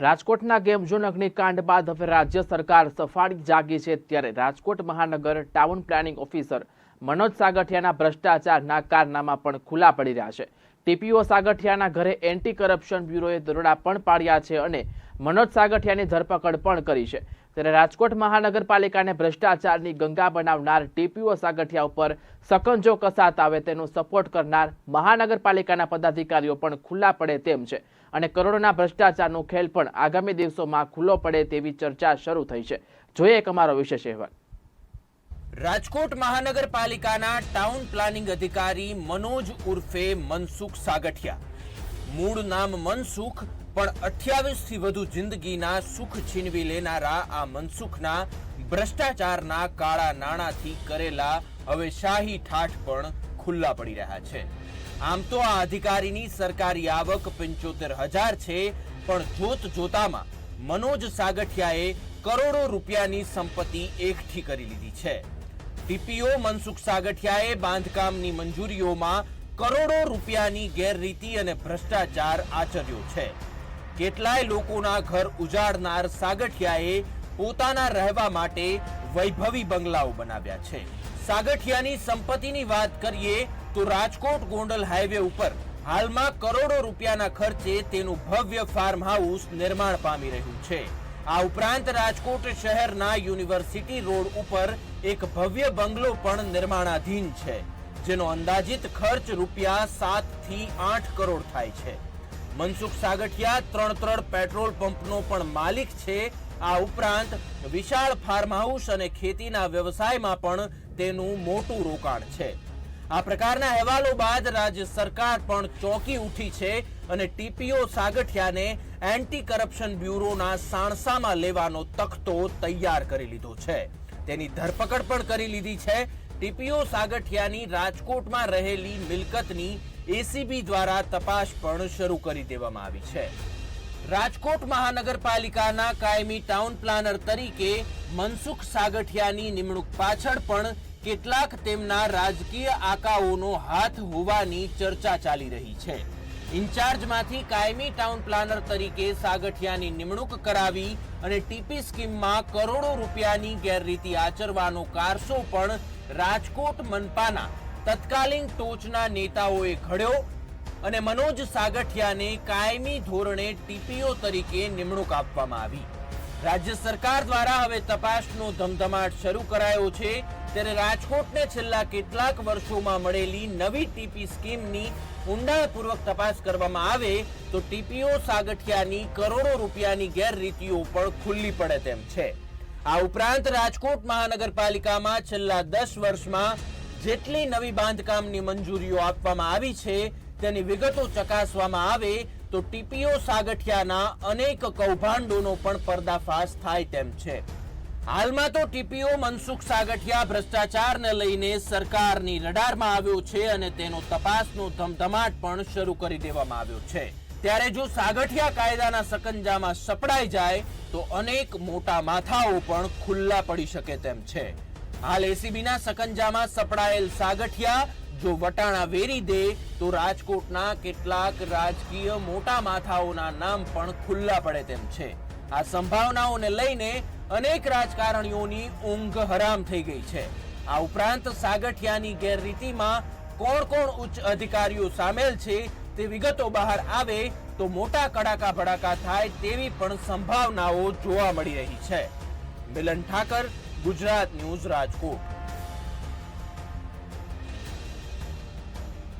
રાજકોટના game zone અગ્નિકાંડ બાદ હવે રાજ્ય સરકાર સફાળી જાગી છે ત્યારે રાજકોટ મહાનગર ટાઉન પ્લાનિંગ ઓફિસર મનોજ સાગઠિયાના ભ્રષ્ટાચારના કારનામા પણ ખુલ્લા પડી રહ્યા છે. ટીપીઓ સાગઠિયાના ઘરે એન્ટી કરપ્શન બ્યુરોએ દરોડા પણ પાડ્યા છે અને મનોજ સાગઠિયાની ધરપકડ પણ કરી છે. ત્યારે રાજકોટ મહાનગરપાલિકાને ભ્રષ્ટાચારની ગંગા બનાવનાર ટીપીઓ સાગઠિયા ઉપર સકંજો કસાત આવે તેનો સપોર્ટ કરનાર મહાનગરપાલિકાના પદાધિકારીઓ પણ ખુલ્લા પડે તેમ છે અને કરોડોના ભ્રષ્ટાચારનો ખેલ પણ આગામી દિવસોમાં ખુલ્લો પડે તેવી ચર્ચા શરૂ થઈ છે. જોઈએ એક અમારો વિશેષ અહેવાલ. રાજકોટ મહાનગરપાલિકાના ટાઉન પ્લાનિંગ અધિકારી મનોજ ઉર્ફે મનસુખ સાગઠિયા. મૂળ નામ મનસુખ પણ અઠ્યાવીસથી વધુ જિંદગીના સુખ છીનવી લેનારા આ મનસુખના ભ્રષ્ટાચારના કાળા નાણાંથી કરેલા હવે શાહી ઠાઠ પણ ખુલ્લા પડી રહ્યા છે. આમ તો આ અધિકારીની સરકારી આવક પંચોતેર હજાર છે, પણ જોત જોતામાં મનોજ સાગઠિયાએ કરોડો રૂપિયાની સંપત્તિ એકઠી કરી લીધી છે. ટીપીઓ મનસુખ સાગઠિયાએ બાંધકામની મંજૂરીઓમાં કરોડો રૂપિયાની ગેરરીતિ અને ભ્રષ્ટાચાર આચર્યો છે. કેટલાય લોકોના ઘર ઉજાડનાર સાગઠિયાએ પોતાના રહેવા માટે વૈભવી બંગલાઓ બનાવ્યા છે. સાગઠિયાની સંપત્તિની વાત કરીએ તો રાજકોટ ગોંડલ હાઈવે ઉપર હાલમાં કરોડો રૂપિયાના ખર્ચે તેનું ભવ્ય ફાર્મ હાઉસ નિર્માણ પામી રહ્યું છે. આ ઉપરાંત રાજકોટ શહેરના યુનિવર્સિટી રોડ ઉપર એક ભવ્ય બંગલો પણ નિર્માણાધીન છે, જેનો અંદાજિત ખર્ચ રૂપિયા સાતથી આઠ કરોડ થાય છે. મનસુખ સાગઠિયા ત્રણ ત્રણ પેટ્રોલ પંપનો પણ માલિક છે. આ ઉપરાંત વિશાળ ફાર્મ હાઉસ અને ખેતીના વ્યવસાયમાં પણ તેનું મોટું રોકાણ છે. આ પ્રકારના અહેવાલો બાદ રાજ્ય સરકાર પણ ચોંકી ઉઠી છે અને ટીપીઓ સાગઠિયાને એન્ટી કરપ્શન બ્યુરોના સાણસામાં લેવાનો તખતો તૈયાર કરી લીધો છે. તેની ધરપકડ પણ કરી લીધી છે. ટીપીઓ સાગઠિયાની રાજકોટમાં રહેલી મિલકતની એસીબી દ્વારા તપાસ પણ શરૂ કરી દેવામાં આવી છે. રાજકોટ મહાનગરપાલિકાના કાયમી ટાઉન પ્લાનર તરીકે મનસુખ સાગઠિયાની નિમણૂક પાછળ પણ કેટલાક તેમના રાજકીય આકાઓનો હાથ હોવાની ચર્ચા ચાલી રહી છે. ઇન્ચાર્જમાંથી કાયમી ટાઉન પ્લાનર તરીકે સાગઠિયાની નિમણૂક કરાવી અને ટીપી સ્કીમમાં કરોડો રૂપિયાની ગેરરીતિ આચરવાનો કારસો પણ રાજકોટ મનપાના તત્કાલીન ટોચના નેતાઓએ ઘડ્યો અને મનોજ સાગઠિયાને કાયમી ધોરણે ટીપીઓ તરીકે નિમણૂક આપવામાં આવી. રાજ્ય સરકાર દ્વારા હવે તપાસનો ધમધમાટ શરૂ કરાયો છે. ત્યારે રાજકોટને છેલ્લા કેટલાક વર્ષોમાં મળેલી નવી ટીપી સ્કીમની ઊંડાણપૂર્વક તપાસ કરવામાં આવે તો ટીપીઓ સાગઠિયાની કરોડો રૂપિયાની ગેરરીતિઓ પણ ખુલ્લી પડે તેમ છે. આ ઉપરાંત રાજકોટ મહાનગરપાલિકામાં છેલ્લા દસ વર્ષમાં જેટલી નવી બાંધકામની મંજૂરીઓ આપવામાં આવી છે, તેની વિગતો ચકાસવામાં આવે તો ટીપીઓ સાગઠિયાના અનેક કૌભાંડોનો પણ પર્દાફાશ થાય તેમ છે. હાલમાં તો ટીપીઓ મનસુખ સાગઠિયા ભ્રષ્ટાચારને લઈને સરકારની રડારમાં આવ્યો છે અને તેનો તપાસનો ધમધમાટ પણ શરૂ કરી દેવામાં આવ્યો છે. ત્યારે જો સાગઠિયા કાયદાના સકંજામાં સપડાઈ જાય, તો અનેક મોટા માથાઓ પણ ખુલ્લા પડી શકે તેમ છે. હાલ એસીબીના સકંજામાં સપડાયેલ સાગઠિયા. જો વટાણા વેરી દે, તો રાજકોટના કેટલાક રાજકીય મોટા માથાઓના નામ પણ ખુલ્લા પડે તેમ છે. આ સંભાવનાઓને લઈને અનેક રાજકારણીઓની ઊંઘ હરામ થઈ ગઈ છે. આ ઉપરાંત સાગઠિયાની ગેરરીતિમાં કોણ કોણ ઉચ્ચ અધિકારીઓ સામેલ છે તે વિગતો બહાર આવે, તો મોટા કડાકા ભડાકા થાય તેવી પણ સંભાવનાઓ જોવા મળી રહી છે. મિલન ઠાકર ગુજરાત ન્યૂઝ રાજકોટ.